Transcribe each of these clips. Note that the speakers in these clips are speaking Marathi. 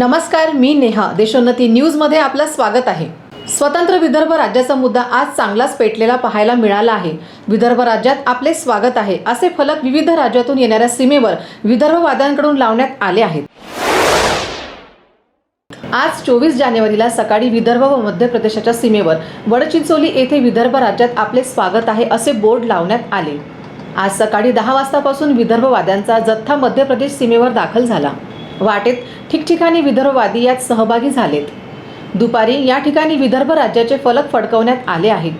नमस्कार मी नेहा. देशोन्नती न्यूजमध्ये आपलं स्वागत आहे. स्वतंत्र विदर्भ राज्याचा मुद्दा आज चांगलाच पेटलेला पाहायला मिळाला आहे. विदर्भ राज्यात आपले स्वागत आहे असे फलक विविध राज्यातून येणाऱ्या सीमेवर विदर्भवाद्यांकडून लावण्यात आले आहेत. आज चोवीस जानेवारीला सकाळी विदर्भ व मध्य प्रदेशाच्या सीमेवर वडचिंचोली येथे विदर्भ राज्यात आपले स्वागत आहे असे बोर्ड लावण्यात आले. आज सकाळी दहा वाजतापासून विदर्भवाद्यांचा जथ्था मध्य प्रदेश सीमेवर दाखल झाला. वाटेत ठिकठिकाणी विदर्भवादी यात सहभागी झालेत. दुपारी या ठिकाणी विदर्भ राज्याचे फलक फडकवण्यात आले आहेत.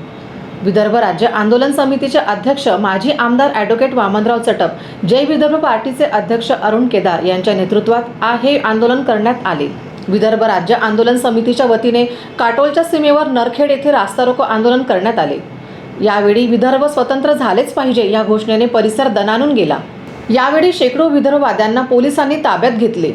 विदर्भ राज्य आंदोलन समितीचे अध्यक्ष माजी आमदार ॲडव्होकेट वामनराव चटप जय विदर्भ पार्टीचे अध्यक्ष अरुण केदार यांच्या नेतृत्वात आ- हे आंदोलन करण्यात आले. विदर्भ राज्य आंदोलन समितीच्या वतीने काटोलच्या सीमेवर नरखेड येथे रास्ता रोको आंदोलन करण्यात आले. यावेळी विदर्भ स्वतंत्र झालेच पाहिजे या घोषणेने परिसर दणानून गेला. यावेळी शेकडो विदर्भवाद्यांना पोलिसांनी ताब्यात घेतले.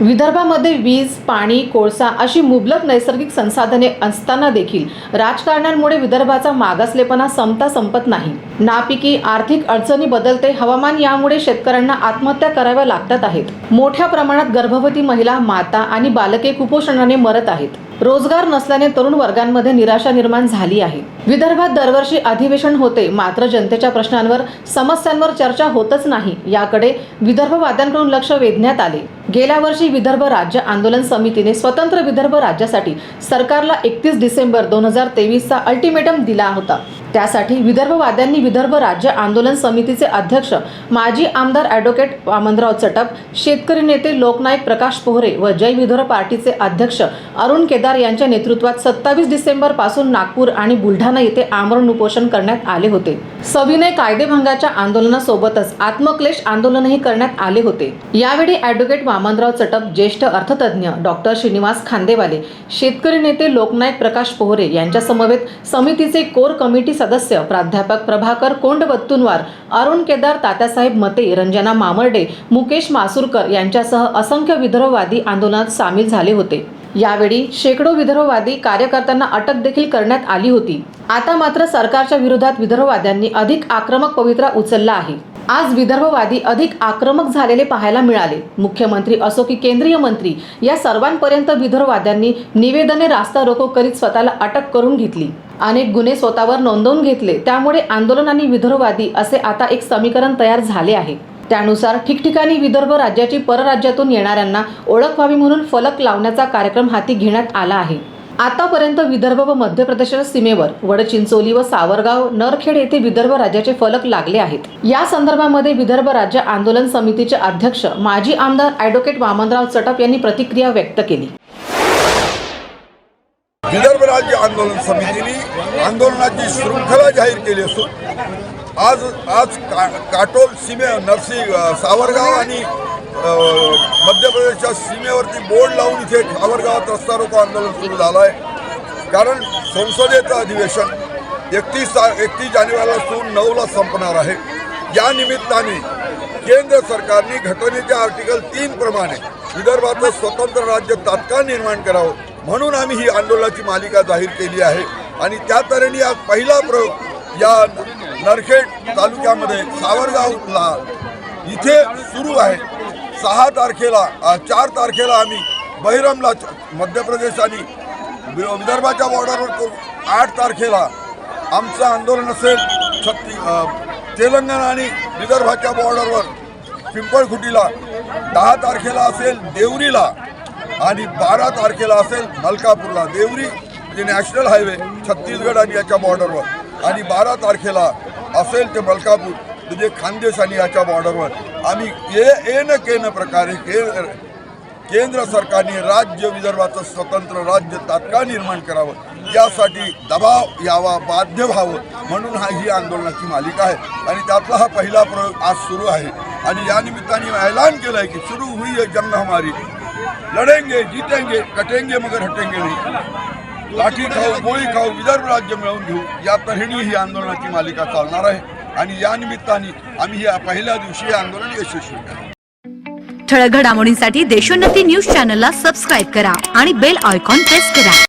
विदर्भामध्ये वीज पाणी कोळसा अशी मुबलक नैसर्गिक संसाधने असताना देखील राजकारणांमुळे विदर्भाचा मागासलेपणा संपता संपत नाही. नापिकी आर्थिक अडचणी बदलते हवामान यामुळे शेतकऱ्यांना आत्महत्या कराव्या लागतात आहेत. मोठ्या प्रमाणात गर्भवती महिला माता आणि बालके कुपोषणाने मरत आहेत. रोजगार नसल्याने तरुण वर्गांमध्ये निराशा निर्माण झाली आहे. विदर्भात दरवर्षी अधिवेशन होते. मात्र जनतेच्या प्रश्नांवर समस्यांवर चर्चा होतच नाही. याकडे विदर्भवाद्यांकडून लक्ष वेधण्यात आले. गेल्या वर्षी विदर्भ राज्य आंदोलन समितीने स्वतंत्र विदर्भ राज्यासाठी सरकारला एकतीस डिसेंबर दोन हजार तेवीसचा अल्टिमेटम दिला होता. त्यासाठी विदर्भवाद्यांनी विदर्भ राज्य आंदोलन समितीचे अध्यक्ष माजी आमदार ॲडव्होकेट वामनराव चटप शेतकरी नेते लोकनायक प्रकाश पोहरे व जय विदर्भ पार्टीचे अध्यक्ष अरुण केदार यांच्या नेतृत्वात सत्तावीस डिसेंबरपासून नागपूर आणि बुलढाणा येथे आमरण उपोषण करण्यात आले होते. सविनय कायदेभंगाच्या आंदोलनासोबतच आत्मक्लेश आंदोलनही करण्यात आले होते. यावेळी ॲडव्होकेट वामनराव चटप ज्येष्ठ अर्थतज्ञ डॉक्टर श्रीनिवास खांदेवाले शेतकरी नेते लोकनायक प्रकाश पोहरे यांच्यासमवेत समितीचे कोर कमिटी सदस्य प्राध्यापक प्रभाकर कोंडवत्तुनवार अरुण केदार तात्यासाहेब मते रंजना मामर्डे मुकेश मासुरकर यांच्यासह असंख्य विदर्भवादी आंदोलनात सामील झाले होते. यावेळी शेकडो विदर्भवादी कार्यकर्त्यांना अटक देखील करण्यात आली होती. आता मात्र सरकारच्या विरोधात विदर्भवाद्यांनी अधिक आक्रमक पवित्रा उचलला आहे. आज विदर्भवादी अधिक आक्रमक झालेले पाहायला मिळाले. मुख्यमंत्री असो की केंद्रीय मंत्री या सर्वांपर्यंत विदर्भवाद्यांनी निवेदने रास्ता रोको करीत स्वतःला अटक करून घेतली. अनेक गुन्हे स्वतःवर नोंदवून घेतले त्यामुळे आंदोलन आणि विदर्भवादी असे आता एक समीकरण तयार झाले आहे. त्यानुसार ठिकठिकाणी विदर्भ राज्याची परराज्यातून येणाऱ्यांना ओळख व्हावी म्हणून फलक लावण्याचा कार्यक्रम हाती घेण्यात आला आहे. आतापर्यंत विदर्भ व मध्य प्रदेशाच्या सीमेवर वडचिंचोली व सावरगाव नरखेड येथे विदर्भ राज्याचे फलक लागले आहेत. या संदर्भामध्ये विदर्भ राज्य आंदोलन समितीचे अध्यक्ष माजी आमदार ॲडव्होकेट वामनराव चटप यांनी प्रतिक्रिया व्यक्त केली. विदर्भ राज्य आंदोलन समितीने आंदोलनाची शृंखला जाहीर केली असून आज आज का काटोल सीमे नरसी सावरगाव आणि मध्य प्रदेशच्या सीमेवरती बोर्ड लावून इथे सावरगावात रस्ता रोको आंदोलन सुरू झालं आहे कारण संसदेचं अधिवेशन एकतीस ता एकतीस जानेवारीपासून नऊला संपणार आहे. या निमित्ताने केंद्र सरकारने घटनेच्या आर्टिकल तीन प्रमाणे विदर्भातलं स्वतंत्र राज्य तात्काळ निर्माण करावं म्हणून आम्ही ही आंदोलनाची मालिका जाहीर केली आहे. आणि त्या तऱ्हेने आज पहिला प्रयोग या नरखेड तालुक्यामध्ये सावरगावला इथे सुरू आहे. सहा तारखेला चार तारखेला आम्ही बहिरमला मध्य प्रदेश आणि विदर्भाच्या बॉर्डरवर आठ तारखेला आमचं आंदोलन असेल छत्ती तेलंगणा आणि विदर्भाच्या बॉर्डरवर पिंपळखुटीला. दहा तारखेला असेल देवरीला आणि बारा तारखेला असेल मलकापूरला. देवरी म्हणजे नॅशनल हायवे छत्तीसगड आणि याच्या बॉर्डरवर आणि बारा तारखेला असेल ते मलकापूर. म्हणजे खानदेश आणि याच्या बॉर्डरवर. आम्ही ये एन केन प्रकारे के केंद्र सरकारने राज्य विदर्भाचं स्वतंत्र राज्य तात्काळ निर्माण करावं. यासाठी दबाव यावा बाध्य व्हावं म्हणून हा ही आंदोलनाची मालिका आहे. आणि त्यातला हा पहिला प्रयोग आज सुरू आहे. आणि या निमित्ताने ऐलान केलं आहे की सुरू हुई है जंग हमारी. लढेंगे जीतेंगे कटेंगे मगर हटेंगे नाही. लाठी खाऊ गोळी खाऊ विदर्भ राज्य मिळवून घेऊ. या तऱ्हेने ही आंदोलनाची मालिका चालणार आहे. आणि या निमित्ताने आम्ही या पहिल्या दिवशी हे आंदोलन यशस्वी केलं. ठळक घडामोडींसाठी देशोन्नती न्यूज चॅनलला सबस्क्राईब करा आणि बेल आयकॉन प्रेस करा.